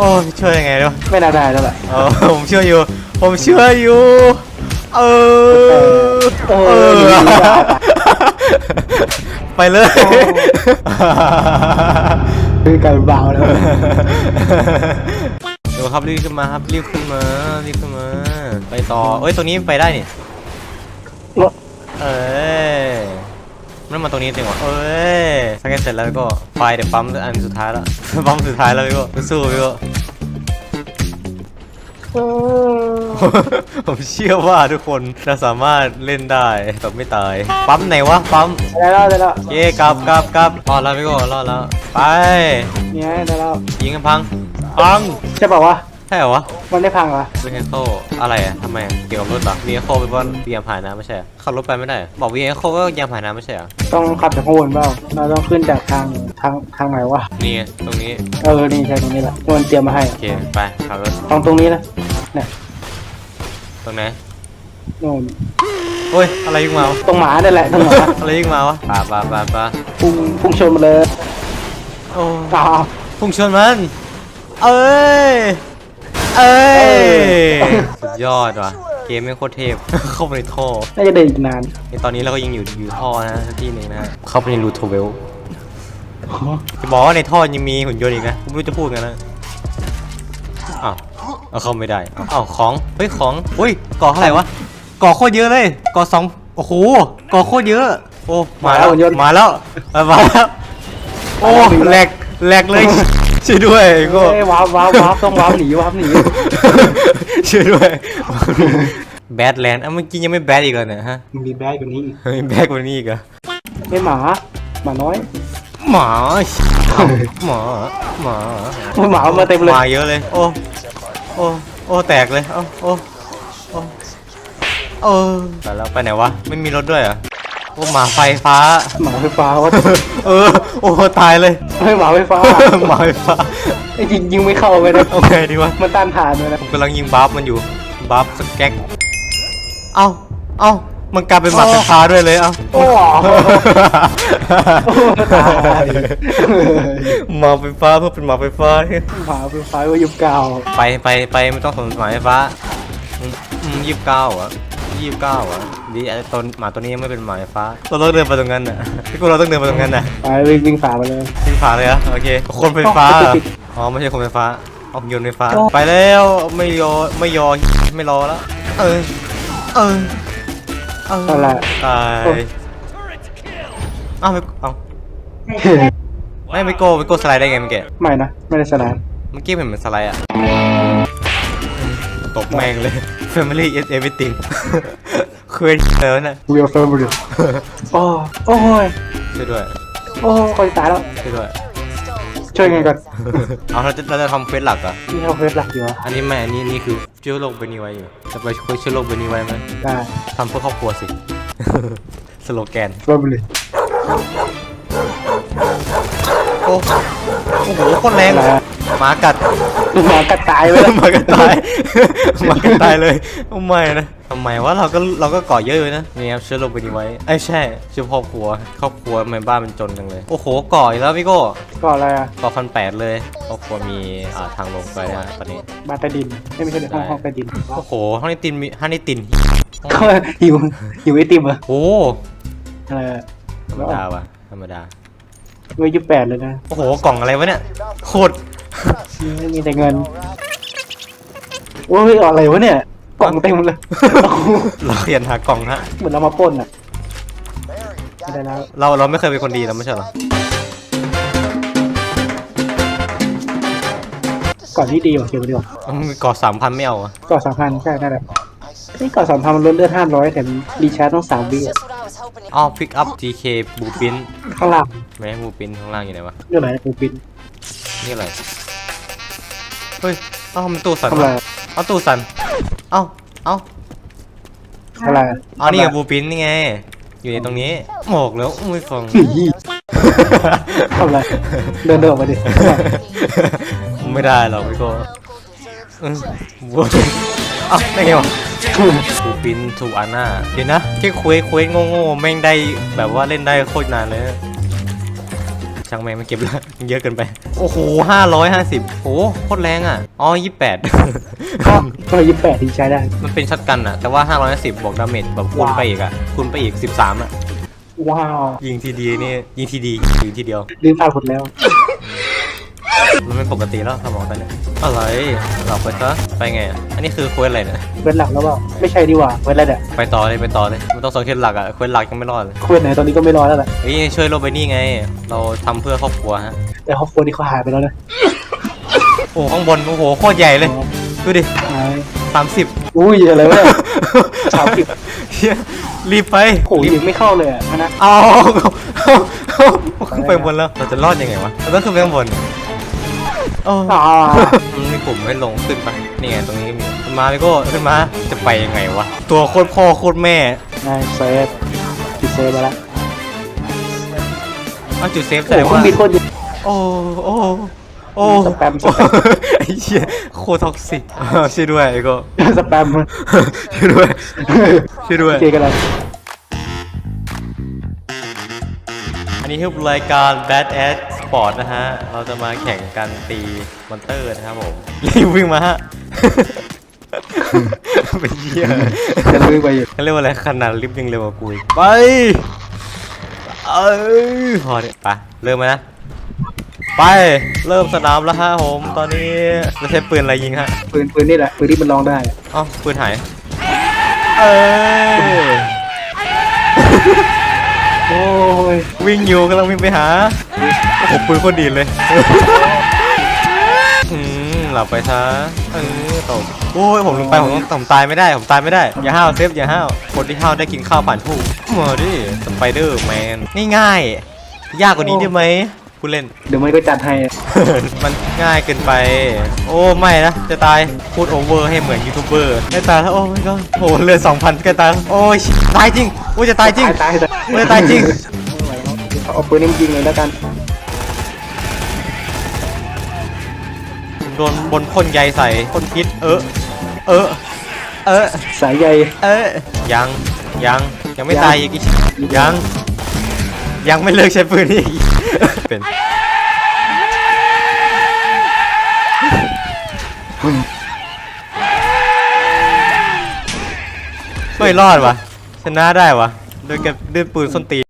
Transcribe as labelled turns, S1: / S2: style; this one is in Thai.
S1: โอ้ยช่วยยังไงด้วย
S2: ไม่น่าได้แล้วแหละ
S1: เออผมเชื่ออยู่ ผมเชื่ออยู่ เออ
S2: เออ
S1: เออไปเลย
S2: คือการเบาแล้ว
S1: เดี๋ยวครับรีบขึ้นมาครับรีบขึ้นมารีบขึ้นมา ไปต่อเอ้ยตรงนี้ไปได้นี่
S2: รถ
S1: เอ้ย มันมาตรงนี้จริงวะเอ้ยสแกนเสร็จแล้วก็ไปเดี๋ยวปั๊มอันสุดท้ายแล้ว ปั๊มสุดท้ายแล้วพี่โก็สู้พี่โก็ผมเชื่อว่าทุกคนจะสามารถเล่นได้แบบไม่ตาย ปั๊มไหนวะ ปั๊ม
S2: ได้แล้วได้แล้ว
S1: เย้กลับกลับกลับรอดแล้วพี่โก็รอดแล้ว ไป
S2: เนี่ยได้แล้ว
S1: ยิงกันพัง พัง
S2: ใช่ป่าววะ
S1: ใช่เหรอวะ
S2: มันได้พังเหรอ
S1: วีเฮโคอะไรอะทำไมอะเกี่ยวกับรถเหรอวีเฮโคเป็นว่าเตรียมผ่านน้ำไม่ใช่เหรอขับรถไปไม่ได้เหรอบอกวีเฮโคก็ยังผ่านน้ำไม่ใช่เหรอ
S2: ต้องขับจากข้างบนเปล่าเราต้องขึ้นจากทางทางทางไหนวะ
S1: นี่ไงตรงนี้
S2: เออนี่ใช่ตรงนี้แหละที่มันเตรียมมาให้
S1: โอเคไปขับรถ
S2: ตรงตรงนี้นะเนี่ย
S1: ตรงไหน
S2: โน่น
S1: โอ้ยอะไรยิงมาวะ
S2: ตรงหมาเนี่ยแหละตรงหมา
S1: อะไรยิงมาวะปาปาปาปา
S2: พุ่งพุ่งชนมาเลย
S1: โอ้
S2: อ้าว
S1: พุ่งชนมัน เอ้ย เอ้ย
S2: เออ
S1: สุดยอดว่ะ เกมไม่งโคตรเทพ เข้าไปในท่อ
S2: น่าจะเดินอีกนาน
S1: ในตอนนี้เราก็ยังอยู่อยู่ท่อนะสักที่หนึ่งนะฮะเข้าไปในรูโทเวลจะบอกว่าในท่อยังมีหุ่นยนต์อีกนะผมไม่รู้จะพูดไงนะอ้าวเอาเข้าไม่ได้อ้าวของเฮ้ยของเฮ้ยก่อเท่าไหร่วะก่อโคตรเยอะเลยก่อสองโอ้โหก่อโคตรเยอะ โอ้มาแล้วมาแล้วเออมาแล้วโอ้แหลกแหลกเลย ช่วยด้วยก็
S2: เอ้ยว้าวว้าวว้าวต้องว้าวหนีว้าวหนี
S1: ช่วยด้วยแบดแลนด์อะเมื่อกี้ยังไม่แบดอีกเลยเนี่ยฮะ
S2: มันมีแบดกว่านี้อีก
S1: เฮ้ยแบดกว่านี้อีกเหรอ
S2: ไอ้หมาหมาน้อย
S1: หมาหมาหมา
S2: หมามาเต็มเลย
S1: มาเยอะเลย โอ้โอ้โอ้แตกเลยโอ้โอ้โอ้เออแต่แล้วไปไหนวะไม่มีรถด้วยเหรอ โอ้หมาไฟฟ้า
S2: หมาไฟฟ้าวะ
S1: เออ โอ้ตายเลย
S2: เฮ้ยหมาไฟฟ้า
S1: หมาไฟฟ้า
S2: ไอ้ยิงยิงไม่เข้าไปนะ
S1: โอเคดีวะ
S2: มันต้านทานเลยนะ
S1: ผมกำลังยิงบัฟมันอยู่บัฟสแก็กเอ้าเอ้ามันกลายเป็นหมาไฟฟ้าด้วยเลยเอ้า
S2: โอ้โหตาย
S1: หมาไฟฟ้าเพื่อเป็นหมาไฟฟ้า
S2: หมาไฟฟ้าว่ายุคเก่า
S1: ไปไปไปไม่ต้องสนหมาไฟฟ้ายี่สิบเก้าอะ ยี่สิบเก้าอะดีไอ้ตนหมาตัวนี้ยังไม่เป็นหมาไฟฟ้าเราต้องเดินไปตรงนั้นน่ะพี่กูเราต้องเดินไปตรงนั้นน่ะ
S2: ไปวิ่งวิ่งฝ่าไปเลย
S1: ทิ้งฝาเลยเหรอะโอเคคนไฟฟ้าเหรออ๋อไม่ใช่คนไฟฟ้าออกยนต์ไฟฟ้าไปแล้วไม่ยอไม่ยอไม่รอแล้วเออเออเออ
S2: นั่นแหละ
S1: ตายเอ้าไม่เอ้าไม่ไม่โก้ไม่โก้สไลด์ได้ไงเมื่อกี้
S2: ไม่นะ ไม่ได้สนาม
S1: เมื่อกี้เห็นเหมือนสไลด์อะตกแม่งเลย Family is everything คือเออน่ะ
S2: วิวเฟิร์มเลยโอ้โอ้ย
S1: ช่วยด้วย
S2: โอ้คนตายแล้ว
S1: ช่วยด้วย
S2: ช่วยไงก่อน
S1: เอาเราจะเราจะทำเควสหลักเหรอะ
S2: นี่เขาเฟซหลักอยู่วะ
S1: อันนี้ไม่อันนี้นี่คือเชื้อโรคเบนีไว้อยู่จะไปช่วยเชื้อโรคเบนีไว้ไหม
S2: ได้
S1: ทำเพื่อครอบครัวสิ สโลแกน
S2: เฟิร์มเลย
S1: โอ้โอ้โหโคตรแรง
S2: อะไรอะ
S1: หมากัด
S2: หมากัดตายไปแล้ว
S1: หมากัดตายหมากัดตายเลยโอ้ไม่นะทำไมวะเราก็เราก็ก่อเยอะเลยนะนี่ครับเชื้อโรคเบนีไว้ไอ้ยใช่เชื้อครอบครัวครอบครัวทำไมบ้านมันจนจังเลย โอ้โหก่ออีกแล้วพี่โก้
S2: ก็อะไรอะ
S1: ต่อพันแปดเลยครอบครัวมีอ่าทางลงไปนะฮะตอนนี้
S2: บ้านใต้ดินไม่ไม่ใช่ห้องห้องใต้ดิน
S1: โอ้โหห้องนี้ตินมีห้องนี้ติน
S2: ก็หิวหิวไอติมเหรอ
S1: โอ้
S2: อะไรอะ
S1: ธรรมดาว่ะธรรมดา
S2: เว้ยยี่แปดเลยนะ
S1: โอ้โหกล่องอะไรวะเนี่ยโคตร
S2: ไม่มีแต่เงินโอ้ยอะไรวะเนี่ยกล่องเต็มเลย
S1: เราเขียนหากล่องฮะ
S2: เหมือนเรามาปล้นอะไม่ได้แล้ว
S1: เราเราไม่เคยเป็นคนดีเราไม่ใช่เหรอ
S2: ก่อนที่ดีกว่าเกี่ยวดีกว่า
S1: อืมก่อสามพันไม่เอาอะ
S2: ก่อนสามพันใช่นั่นแหละนี่ก่อนสามพันมันลดเลือดห้าร้อยแต่รีชาร์จต้องสามวิอะ
S1: อ๋อพิกอัพ GK บูปิน
S2: ข้างล่าง
S1: ไหมบูปินข้างล่างอยู่ไหนวะ
S2: เรื่องอะไรกูปิน
S1: นี่อะไรเฮ้ยเอ้ามันตู้สั่น
S2: ทำอะไร
S1: วะเอาตู้สั่นเอ้าเอ้า
S2: อะไร
S1: อ๋อนี่ไงบูปินนี่ไงอยู่ในตรงนี้หมกแล้วอุ้ยฟัง
S2: หีทำอะไรเดินเดินออกมาดิ
S1: ไม่ได้หรอกพี่โก้อืมบูปินเอ้าได้ไงวะบูปินถูกอันน่าเดี๋ยวนะแค่คุยคุยโง่ๆแม่งได้แบบว่าเล่นได้โคตรนานเลยนะ ช่างแม่งไม่เก็บละเยอะเกินไป โอ้โหห้าร้อยห้าสิบโอ้โคตรแรงอะ อ๋อยี่แปด
S2: ก็ก็ยี่สิบแปดที่ใช้ได้
S1: มันเป็นช็อตกันอะ แต่ว่าห้าร้อยห้าสิบบวกดาเมจแบบคูณไปอีกอะ คูณไปอีกสิบสามอะ
S2: ว้าว
S1: ยิงทีดีนี่ ยิงทีดียิงทีเดียว
S2: ลืมผ่านหมดแล้ว
S1: มันเป็นปกติแล้วสมองตอนเนี้ยอะไรเราไปซะไปไงอะอันนี้คือเควสอะไรเนี่ย
S2: เว้นหลักแล้วเปล่าไม่ใช่ดีกว่าเว้นอะไรเนี่ย
S1: ไปต่อเลยไปต่อเลยมันต้องสองเคสหลักอะเควสหลักยังไม่รอดเลย
S2: เว้นไหนตอนนี้ก็ไม่รอแล้วแหละ
S1: เฮ้ยช่วยโรบไปนี่ไง เราทำเพื่อครอบครัวฮะ
S2: แต่ครอบครัวนี่เขาหายไปแล้วนะ
S1: โอ้ข้างบนโอ้โหโคตรใหญ่เลยดูดิ
S2: หาย
S1: สามสิบ
S2: อุ้ยอะไรวะเนี่ยสามสิบ
S1: เฮียรีบไป
S2: โอ้ยยิงไม่เข้าเลยอะนะ
S1: เอาเอาเอาขึ้นไปบนแล้วเราจะรอดยังไงวะเราต้องขึ้นไปข้างบนโอ้
S2: อ่า
S1: มันมีปุ่มให้ลงขึ้นไปะนี่ไงตรงนี้ก็มีขึ้นมาพี่โก้ขึ้นมาจะไปยังไงวะตัวโคตรพ่อโคตรแม่
S2: นายเซฟจุดเซฟมาแล้ว
S1: เอาจุดเซฟแส
S2: โอ้
S1: ดง
S2: เครื่อ
S1: ว่าง
S2: บินโคตรเยอะ
S1: โอ้โอ้โอ้
S2: สแปมสแปม
S1: ไอ้เหี้ยโคตรท็อกซิกช่วยด้วยไอ้โก้
S2: สแปม
S1: ช่วยด้วยช่วยด้วย
S2: เจกันแล้ว
S1: อันนี้คือรายการ Bad Ad Sport นะฮะ เราจะมาแข่งกันตีมอนเตอร์นะครับผม รีบวิ่งมาฮะเป็นเหี้ย
S2: จะลืมไปอยู่
S1: เขาเรียกว่าอะไรขนาดลิฟต์ยังเร็วกว่ากูอีกไป เอ้ยพอเนี่ยไป เริ่มไหมนะ ไป เริ่มสนามแล้วฮะผม ตอนนี้เราใช้ปืนอะไรยิงฮะ
S2: ปืนปืนนี่แหละปืนที่มันร้องได้
S1: เอ้าปืนหาย เอ้ย
S2: โอ้ย
S1: วิ่งอยู่กำลังวิ่งไปหา โอ้โหปืนโคตรดีเลยอืมหลับไปซะเออตกโอ้ยผมลงไปผมต้องผมตายไม่ได้ ผมตายไม่ได้ อย่าห้าวเซฟอย่าห้าวคนที่ห้าวได้กินข้าวผ่านผู้มาดิสไปเดอร์แมนง่ายๆยากกว่านี้ได้ไหมผู้เล่น
S2: เดี๋ยวมันก็จัดให้
S1: มันง่ายเกินไป โอ้ไม่นะ จะตาย พูดโอเวอร์ให้เหมือนยูทูบเบอร์ไม่ตายแล้วโอ้ไม่ก็โอ้เลือดสองพันก็ตายแล้วโอ้ยตายจริงโอ้ยจะตายจริง
S2: ตายตาย
S1: โอ้ยจะตายจริง
S2: เอาปืนนี่มายิงเลยแล้วกัน
S1: ดนบนพ่นใยใส่พ่นพิษ เออ เออ เออ
S2: สายใย
S1: เออ ยัง ยัง ยังไม่
S2: ยัง
S1: ตายอีกยัง ยังไม่เลิกใช้ปืนอีกเป็นไม่รอดวะชนะได้วะโดยกับด้วยปืนส้นตีน